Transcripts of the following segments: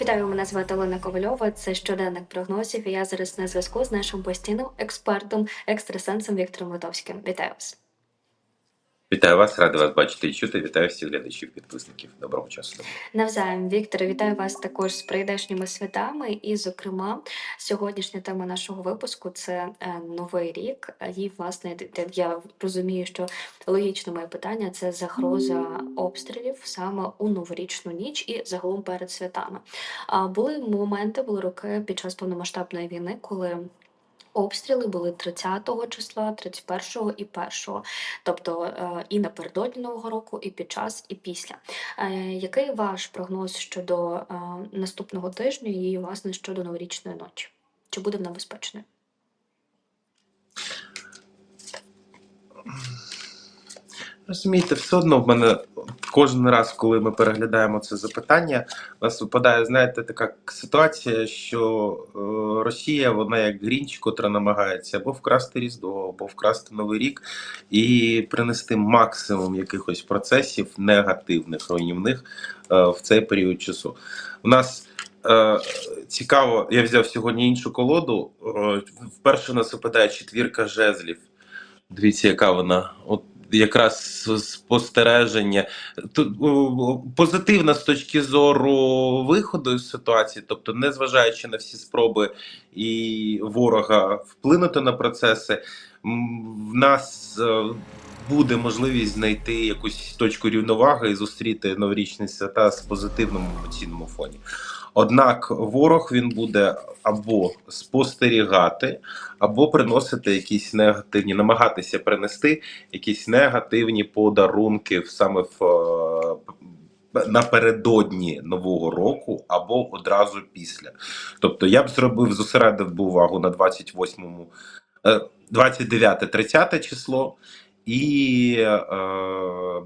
Вітаю, мене звати Олена Ковальова. Це щоденник прогнозів. І я зараз на зв'язку з нашим постійним експертом, екстрасенсом Віктором Литовським. Вітаю вас. Вітаю вас, радий вас бачити і чути. Вітаю всіх глядачів, підписників. Доброго часу. Навзаєм, Вікторе, вітаю вас також з прийдешніми святами. І, зокрема, сьогоднішня тема нашого випуску це е, новий рік. І, власне, я розумію, що логічне моє питання це загроза обстрілів саме у новорічну ніч і загалом перед святами. А були моменти, були роки під час повномасштабної війни, коли. Обстріли були 30 числа, 31 і 1, тобто е, і напередодні нового року, і під час, і після. Е, Який ваш прогноз щодо е, наступного тижня і власне щодо новорічної ночі? Чи буде вона безпечною? Розумієте, все одно в мене кожен раз, коли ми переглядаємо це запитання, у нас випадає, знаєте, така ситуація, що е, Росія, вона як грінч, котра намагається або вкрасти Різдво, або вкрасти Новий рік і принести максимум якихось процесів негативних, руйнівних е, в цей період часу. У нас е, цікаво, я взяв сьогодні іншу колоду. Вперше нас випадає четвірка жезлів. Дивіться, яка вона. От якраз спостереження. Позитивна з точки зору виходу з ситуації, тобто, незважаючи на всі спроби і ворога вплинути на процеси, в нас е, буде можливість знайти якусь точку рівноваги і зустріти новорічні свята з позитивному емоційному фоні. Однак ворог він буде або спостерігати, або приносити якісь негативні, намагатися принести якісь негативні подарунки саме в е, напередодні нового року або одразу після. Тобто я б зробив, зосередив би увагу на 28-му, е, 29-30 число. І е,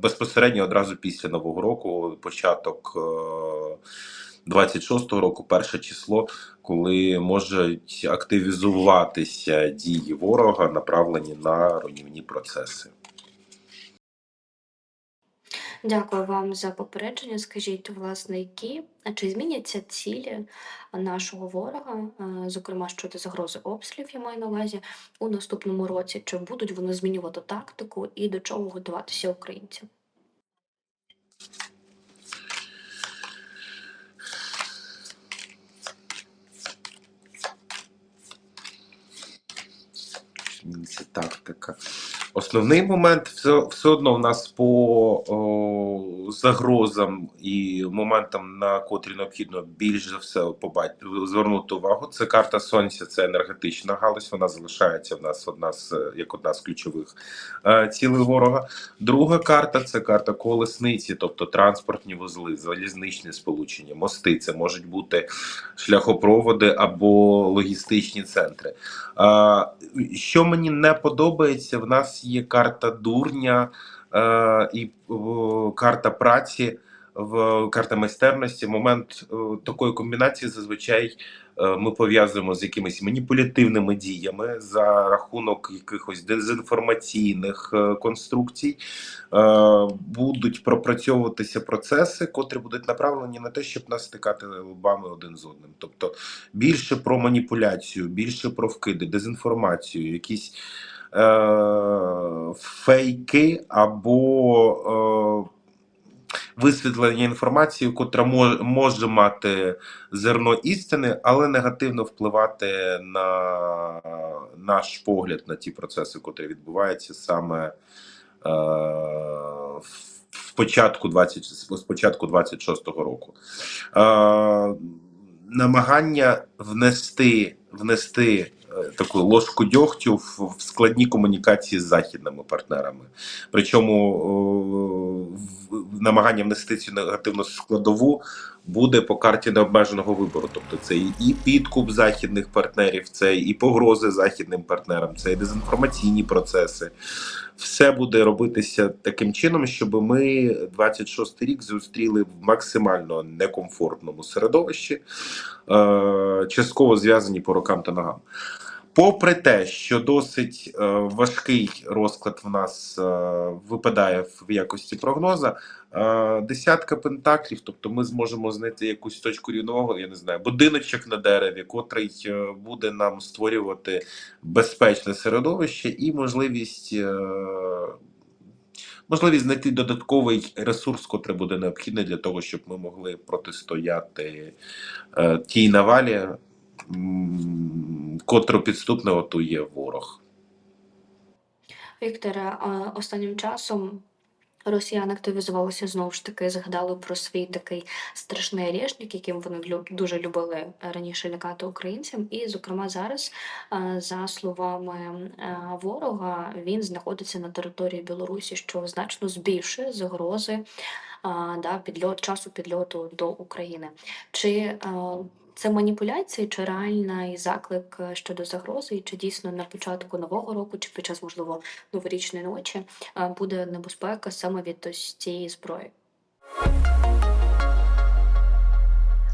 безпосередньо одразу після Нового року, початок е, 26-го року, перше число, коли можуть активізуватися дії ворога, направлені на руйнівні процеси. Дякую вам за попередження. Скажіть, власне, які чи зміняться цілі нашого ворога, е, зокрема щодо загрози обстрілів, я маю на увазі у наступному році? Чи будуть вони змінювати тактику і до чого готуватися українцям? Тактика. Основний момент все, все одно в нас по о, загрозам і моментам, на котрі необхідно більш за все побачити, звернути увагу. Це карта сонця, це енергетична галузь. Вона залишається в нас одна з е, як одна з ключових е, цілей ворога. Друга карта це карта колесниці, тобто транспортні вузли, залізничні сполучення, мости. Це можуть бути шляхопроводи або логістичні центри. А, що мені не подобається, в нас є карта дурня е, і карта праці, в карта майстерності. Момент е, такої комбінації зазвичай е, ми пов'язуємо з якимись маніпулятивними діями за рахунок якихось дезінформаційних е, конструкцій. Будуть пропрацьовуватися процеси, котрі будуть направлені на те, щоб нас стикати лбами один з одним. Тобто більше про маніпуляцію, більше про вкиди, дезінформацію, якісь фейки або е, висвітлення інформації, котра може, мати зерно істини, але негативно впливати на наш погляд на ті процеси, котрі відбуваються саме е, в початку 20, з початку 26-го року. Е, намагання внести, внести е, таку ложку дьогтю в, в складні комунікації з західними партнерами. Причому намагання внести цю негативну складову буде по карті необмеженого вибору. Тобто це і і підкуп західних партнерів, це і погрози західним партнерам, це і дезінформаційні процеси. Все буде робитися таким чином, щоб ми 26 рік зустріли в максимально некомфортному середовищі, е, частково зв'язані по рукам та ногам. Попри те, що досить е, важкий розклад в нас е, випадає в якості прогноза, е, десятка пентаклів, тобто ми зможемо знайти якусь точку рівновагу, я не знаю, будиночок на дереві, котрий е, буде нам створювати безпечне середовище і можливість. е, Можливість знайти додатковий ресурс, котрий буде необхідний для того, щоб ми могли протистояти е, тій навалі, котру підступно готує ворог. Вікторе, останнім часом росіяни активізувалися знову ж таки, згадали про свій такий страшний орешник, яким вони дуже любили раніше лякати українцям. І, зокрема, зараз, за словами ворога, він знаходиться на території Білорусі, що значно збільшує загрози да, підльот, часу підльоту до України. Чи це маніпуляції, чи реальний заклик е, щодо загрози, і чи дійсно на початку нового року, чи під час можливо новорічної ночі е, буде небезпека саме від ось цієї зброї?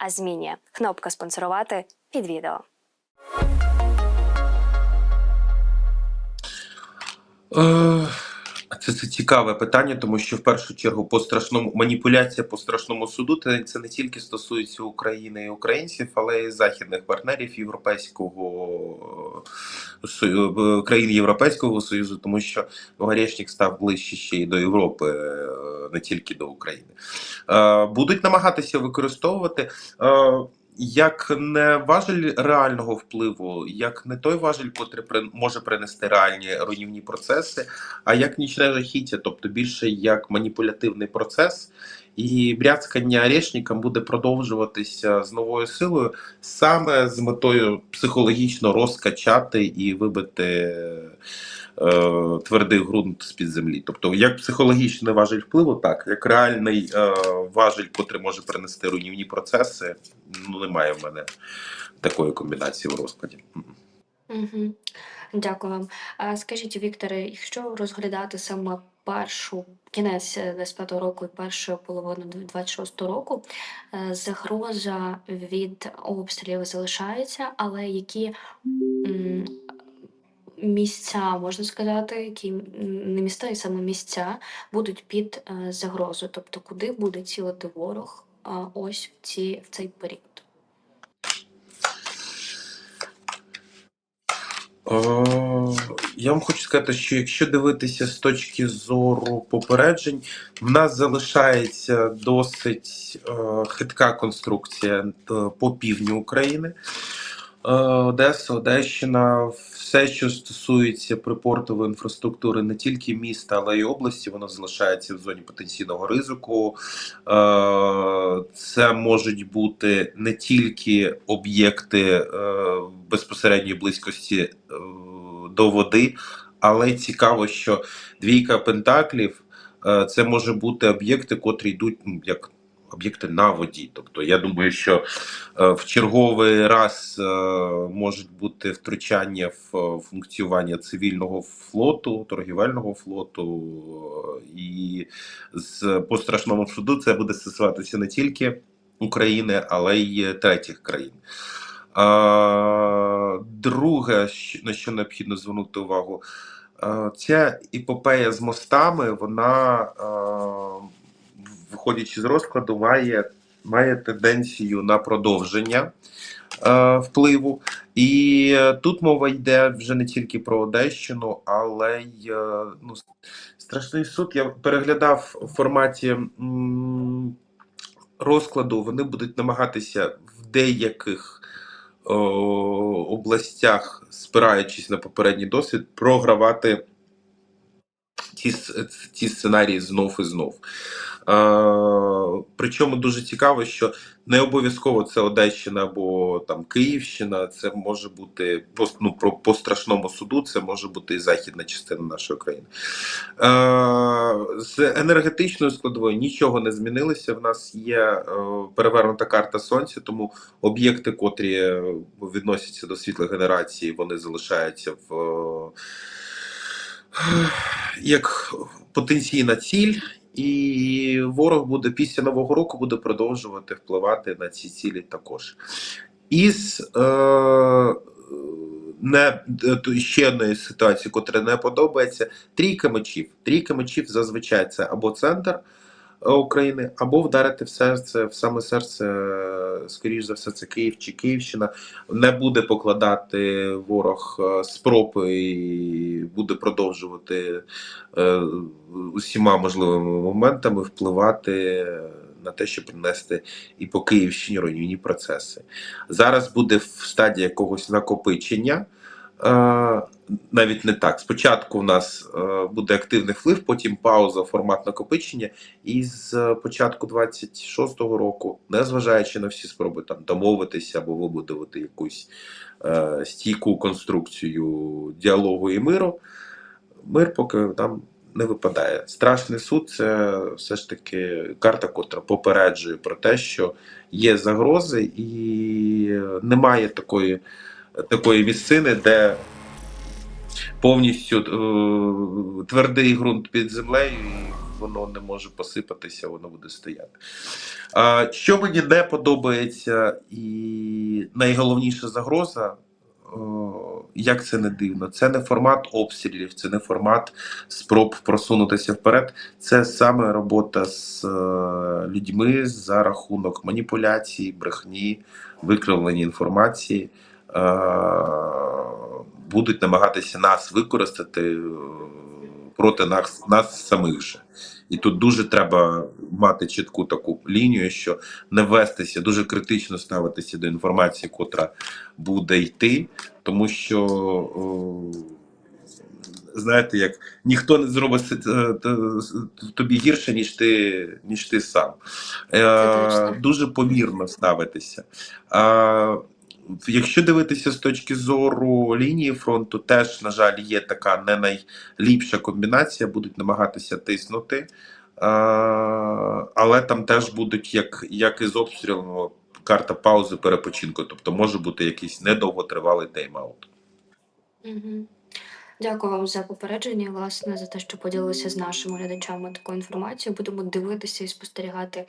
а змінює. Кнопка спонсорувати під відео. Е, Це, це цікаве питання, тому що в першу чергу по страшному маніпуляція по страшному суду це, не тільки стосується України і українців, але й західних партнерів Європейського е, е, країн Європейського Союзу, тому що Орешник став ближче ще й до Європи, не тільки до України. Е, Будуть намагатися використовувати. е, як не важель реального впливу, як не той важель, котрий може принести реальні руйнівні процеси, а як нічне жахіття, тобто більше як маніпулятивний процес, і бряцкання орешникам буде продовжуватися з новою силою саме з метою психологічно розкачати і вибити е, твердий ґрунт з-під землі. Тобто, як психологічний важель впливу, так як реальний е, важель, котрий може принести руйнівні процеси, ну немає в мене такої комбінації в розкладі. Угу. Дякую вам. А скажіть, Вікторе, якщо розглядати саме першу кінець 25-го року і першу половину 26-го року, е, загроза від обстрілів залишається, але які місця, можна сказати, які не міста, і саме місця будуть під е, загрозою, тобто куди буде цілити ворог ось в ці в цей період. Е, Я вам хочу сказати, що якщо дивитися з точки зору попереджень, в нас залишається досить е, хитка конструкція е, по півдню України. Е, Одеса, Одещина, все, що стосується припортової інфраструктури не тільки міста, але й області, воно залишається в зоні потенційного ризику. Е, Це можуть бути не тільки об'єкти е, безпосередньої близькості е, до води, але цікаво, що двійка пентаклів це може бути об'єкти, котрі йдуть як об'єкти на воді. Тобто, я думаю, що е, в черговий раз е, можуть бути втручання в е, функціонування цивільного флоту, торгівельного флоту, і з по страшному суду це буде стосуватися не тільки України, але й третіх країн. Друге, на що необхідно звернути увагу, ця іпопея з мостами, вона, виходячи з розкладу, має, має тенденцію на продовження е, впливу. І е, тут мова йде вже не тільки про Одещину, але й е, ну, страшний суд. Я переглядав в форматі м, розкладу. Вони будуть намагатися в деяких областях, спираючись на попередній досвід, програвати ті, ті сценарії знов і знов. Е, причому дуже цікаво, що не обов'язково це Одещина або там Київщина, це може бути по, ну, про, по страшному суду, це може бути і західна частина нашої країни. Е, з енергетичною складовою нічого не змінилося. В нас є е, перевернута карта сонця, тому об'єкти, котрі відносяться до світлогенерації, вони залишаються в. як потенційна ціль, і ворог буде після нового року буде продовжувати впливати на ці цілі також. Із е, не е, ще одної ситуації, котра не подобається, трійка мечів. Трійка мечів зазвичай це або центр України, або вдарити в серце, в саме серце, е, скоріш за все, це Київ чи Київщина. Не буде покладати ворог е, спроби і буде продовжувати е, усіма можливими моментами впливати на те, щоб принести і по Київщині руйнівні процеси. Зараз буде в стадії якогось накопичення. Е, навіть не так. Спочатку у нас е, буде активний вплив, потім пауза, формат накопичення. І з е, початку 26-го року, незважаючи на всі спроби там домовитися або вибудувати якусь стійку конструкцію діалогу і миру, мир поки там не випадає. Страшний суд це все ж таки карта, котра попереджує про те, що є загрози, і немає такої, такої місцини, де повністю е, твердий ґрунт під землею, і воно не може посипатися, воно буде стояти. А, що мені не подобається, і найголовніша загроза. Як це не дивно, це не формат обстрілів, це не формат спроб просунутися вперед. Це саме робота з е, людьми за рахунок маніпуляцій, брехні, викривлення інформації. Е, будуть намагатися нас використати е, проти нас, нас самих же. І тут дуже треба мати чітку таку лінію, що не вестися, дуже критично ставитися до інформації, котра буде йти, тому що. о, Знаєте, як ніхто не зробить е, тобі гірше, ніж ти, ніж ти сам. Е, дуже помірно ставитися. Якщо дивитися з точки зору лінії фронту, теж, на жаль, є така не найліпша комбінація, будуть намагатися тиснути. А, але там теж будуть, як, як і з обстрілом, карта паузи перепочинку. Тобто може бути якийсь недовготривалий тайм-аут. Мгм. Дякую вам за попередження, власне, за те, що поділилися з нашими глядачами такою інформацією. Будемо дивитися і спостерігати,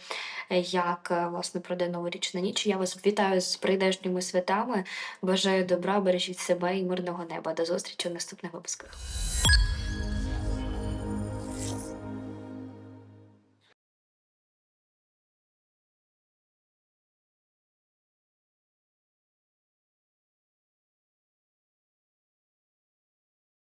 е, як е, власне пройде новорічна ніч. Я вас вітаю з прийдешніми святами. Бажаю добра, бережіть себе і мирного неба. До зустрічі у наступних випусках.